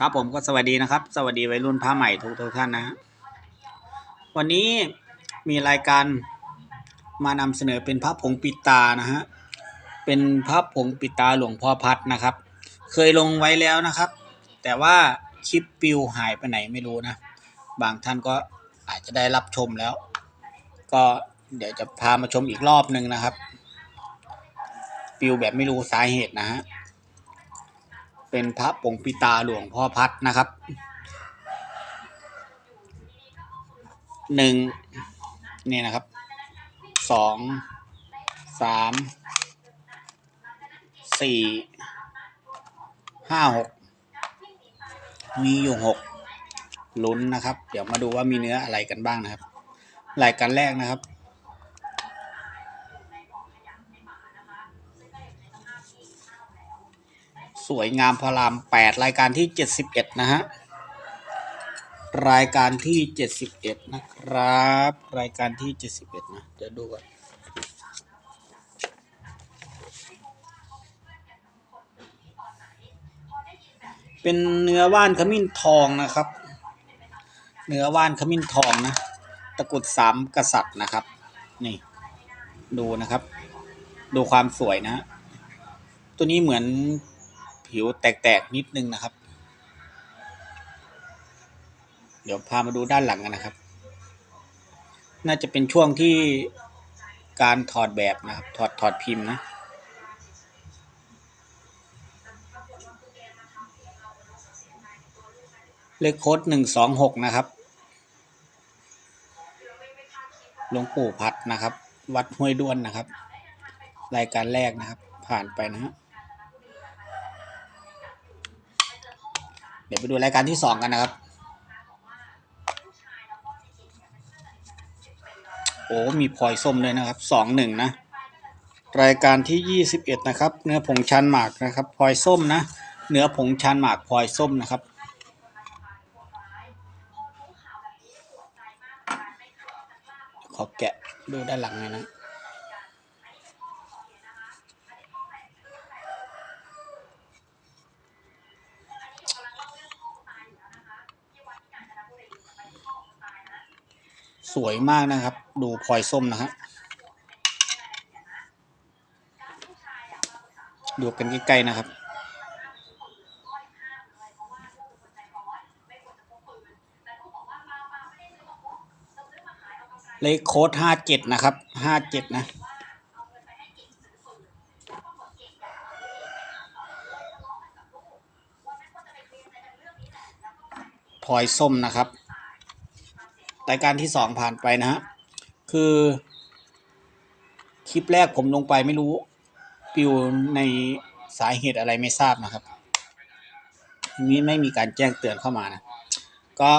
ครับผมก็สวัสดีนะครับ สวัสดีวัยรุ่นผ้าใหม่ทุกทุกท่านนะ วันนี้มีรายการมานำเสนอเป็นพระผงปิตานะฮะเป็นพระผงปิตาหลวงพ่อพัดนะครับ เคยลงไว้แล้วนะครับ แต่ว่าคลิปปิวหายไปไหนไม่รู้นะ บางท่านก็อาจจะได้รับชมแล้ว ก็เดี๋ยวจะพามาชมอีกรอบหนึ่งนะครับ ปิวแบบไม่รู้สาเหตุนะฮะ เป็นพระปงปิตาหลวงพ่อพัดนะครับหนึ่งนี่นะครับสองสามสี่ห้าหกมีอยู่หกลุ้นนะครับ เดี๋ยวมาดูว่ามีเนื้ออะไรกันบ้างนะครับรายการแรกนะครับ สวยงามพระรามแปดรายการที่เจ็ดสิบเอ็ดนะฮะ รายการที่เจ็ดสิบเอ็ดนะครับ รายการที่เจ็ดสิบเอ็ดนะ เดี๋ยวดูก่อนเป็นเนื้อว่านขมิ้นทองนะครับ เนื้อว่านขมิ้นทองนะ ตะกรุดสามกษัตริย์นะครับ นี่ ดูนะครับ ดูความสวยนะ ตัวนี้เหมือน ผิวแตกๆนิดนึงนะครับ เดี๋ยวพามาดูด้านหลังกันนะครับ น่าจะเป็นช่วงที่การถอดแบบนะครับ ถอดถอดพิมพ์นะเลขโค้ดหนึ่งสองหกนะครับหลวงปู่พัดนะครับ วัดห้วยด้วนนะครับ รายการแรกนะครับ ผ่านไปนะฮะ เดี๋ยวไปดูรายการที่สองกันนะครับ โอ้มีพลอยส้มเลยนะครับสองหนึ่งนะ รายการที่ยี่สิบเอ็ดนะครับ เนื้อผงชันหมากนะครับพลอยส้มนะ เนื้อผงชันหมากพลอยส้มนะครับขอแกะดูด้านหลังหน่อยนะ สวยมากนะครับ ดูพลอยส้มนะครับดูกันใกล้ๆนะครับ เลขโค้ดห้าเจ็ดนะครับห้าเจ็ดนะพลอยส้มนะครับ รายการที่สองผ่านไปนะฮะ คือ คลิปแรกผมลงไปไม่รู้ ปิวในสาเหตุอะไรไม่ทราบนะครับนี้ไม่มีการแจ้งเตือนเข้ามานะ ก็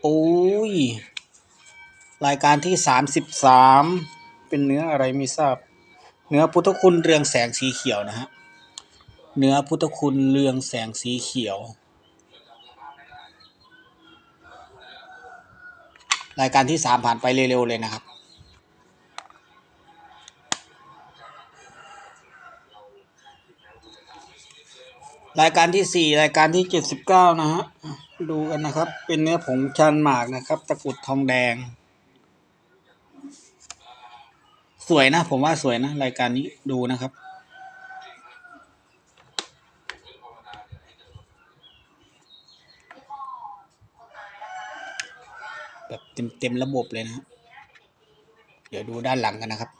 โอ้ย รายการที่สามสิบสามเป็นเนื้ออะไรไม่ทราบ เนื้อพุทธคุณเรืองแสงสีเขียวนะฮะ เนื้อพุทธคุณเรืองแสงสีเขียว รายการที่สามผ่านไปเร็วๆเลยนะครับ รายการที่สี่รายการที่เจ็ดสิบเก้านะฮะดูกันนะครับ เป็นเนื้อผงชันหมากนะครับ ตะกุดทองแดง สวยนะ ผมว่าสวยนะ รายการนี้ดูนะครับ แบบเต็มเต็มระบบเลยนะเดี๋ยวดูด้านหลังกันนะครับ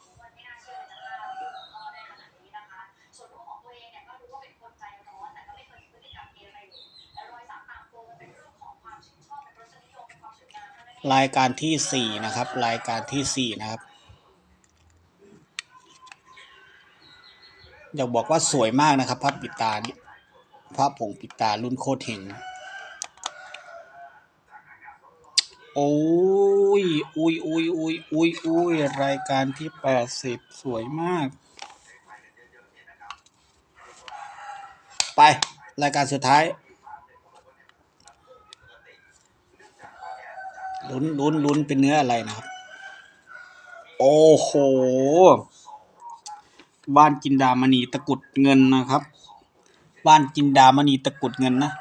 รายการที่สี่นะครับ รายการที่สี่นะครับ อยากบอกว่าสวยมากนะครับพระปิดตานี่พระผงปิดตารุ่นโคตรเฮงนะ โอ้ยอุ้ยอุ้ยอุ้ยอุ้ยอุ้ยรายการที่แปดสิบสวยมาก ไป รายการสุดท้ายลุ้นลุ้นลุ้นเป็นเนื้ออะไรนะครับ โอ้โห บ้านจินดามณีตะกุดเงินนะครับ บ้านจินดามณีตะกุดเงินนะ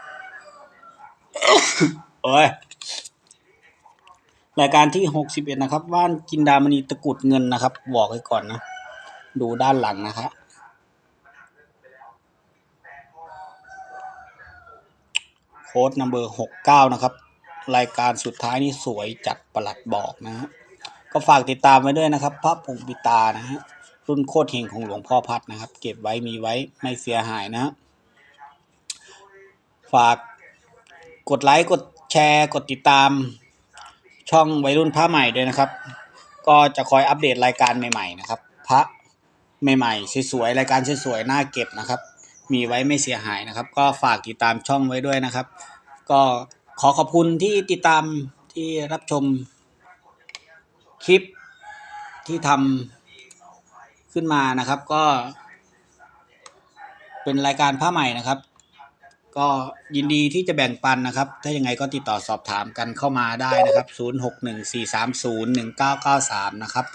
โอ้ย รายการที่หกสิบเอ็ดนะครับบ้านจินดามณีตะกุดเงินนะครับ บอกไว้ก่อนนะ ดูด้านหลังนะครับโค้ดนัมเบอร์หกเก้านะครับ รายการสุดท้ายนี่สวยจัดประหลัดบอกนะฮะก็ฝากติดตามไว้ด้วยนะครับพระผงปิตานะฮะรุ่นโคตรเฮงของหลวงพ่อพัดนะครับ เก็บไว้มีไว้ไม่เสียหายนะ ฝากกดไลค์กดแชร์กดติดตาม ช่องวัยรุ่นพระใหม่ด้วยนะครับ ก็จะคอยอัปเดตรายการใหม่ๆนะครับ พระใหม่ๆสวยๆรายการสวยๆน่าเก็บนะครับ มีไว้ไม่เสียหายนะครับ ก็ฝากติดตามช่องไว้ด้วยนะครับ ก็ขอขอบคุณที่ติดตามที่รับชมคลิปที่ทำขึ้นมานะครับ ก็เป็นรายการผ้าใหม่นะครับ ก็ยินดีที่จะแบ่งปันนะครับ ถ้ายังไงก็ติดต่อสอบถามกันเข้ามาได้นะครับ 0614301993 นะครับ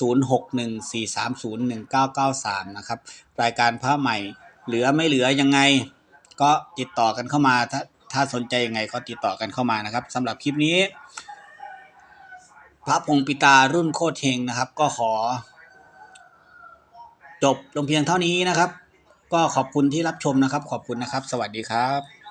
0614301993 นะครับ รายการผ้าใหม่เหลือไม่เหลือยังไง ก็ติดต่อกันเข้ามาถ้าถ้าสนใจยังไงก็ติดต่อกันเข้ามานะครับสำหรับคลิปนี้ พระพงปิตารุ่นโคตรเฮงนะครับ ก็ขอ จบลงเพียงเท่านี้นะครับ ก็ขอบคุณที่รับชมนะครับ ขอบคุณนะครับ สวัสดีครับ